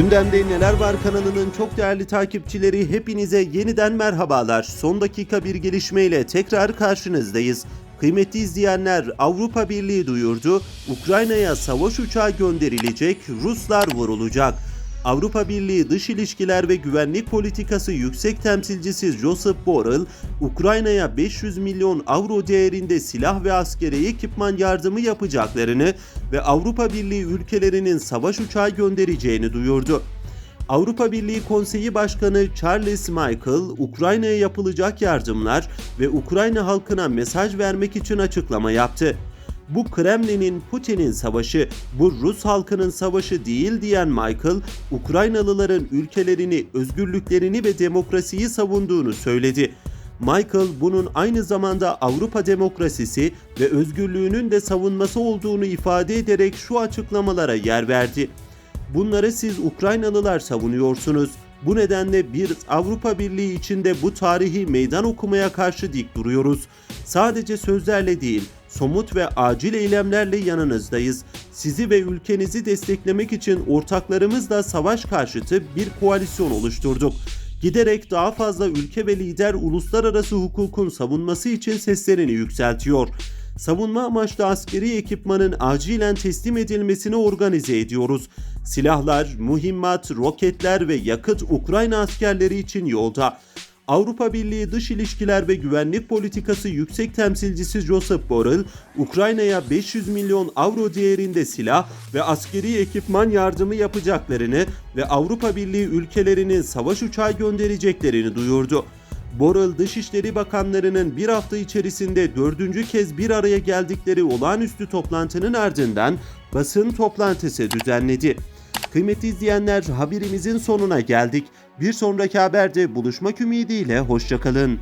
Gündemde Neler Var kanalının çok değerli takipçileri hepinize yeniden merhabalar. Son dakika bir gelişmeyle tekrar karşınızdayız. Kıymetli izleyenler Avrupa Birliği duyurdu. Ukrayna'ya savaş uçağı gönderilecek, Ruslar vurulacak. Avrupa Birliği Dış İlişkiler ve Güvenlik Politikası Yüksek Temsilcisi Josep Borrell, Ukrayna'ya 500 milyon avro değerinde silah ve askeri ekipman yardımı yapacaklarını ve Avrupa Birliği ülkelerinin savaş uçağı göndereceğini duyurdu. Avrupa Birliği Konseyi Başkanı Charles Michael, Ukrayna'ya yapılacak yardımlar ve Ukrayna halkına mesaj vermek için açıklama yaptı. Bu Kremlin'in Putin'in savaşı, bu Rus halkının savaşı değil diyen Michael, Ukraynalıların ülkelerini, özgürlüklerini ve demokrasiyi savunduğunu söyledi. Michael bunun aynı zamanda Avrupa demokrasisi ve özgürlüğünün de savunması olduğunu ifade ederek şu açıklamalara yer verdi. Bunları siz Ukraynalılar savunuyorsunuz. Bu nedenle bir Avrupa Birliği içinde bu tarihi meydan okumaya karşı dik duruyoruz. Sadece sözlerle değil, somut ve acil eylemlerle yanınızdayız. Sizi ve ülkenizi desteklemek için ortaklarımızla savaş karşıtı bir koalisyon oluşturduk. Giderek daha fazla ülke ve lider uluslararası hukukun savunması için seslerini yükseltiyor savunma amaçlı askeri ekipmanın acilen teslim edilmesini organize ediyoruz. Silahlar, mühimmat, roketler ve yakıt Ukrayna askerleri için yolda. Avrupa Birliği Dış İlişkiler ve Güvenlik Politikası Yüksek Temsilcisi Josep Borrell, Ukrayna'ya 500 milyon avro değerinde silah ve askeri ekipman yardımı yapacaklarını ve Avrupa Birliği ülkelerinin savaş uçağı göndereceklerini duyurdu. Borrell Dışişleri Bakanlarının bir hafta içerisinde dördüncü kez bir araya geldikleri olağanüstü toplantının ardından basın toplantısı düzenledi. Kıymetli izleyenler haberimizin sonuna geldik. Bir sonraki haberde buluşmak ümidiyle hoşçakalın.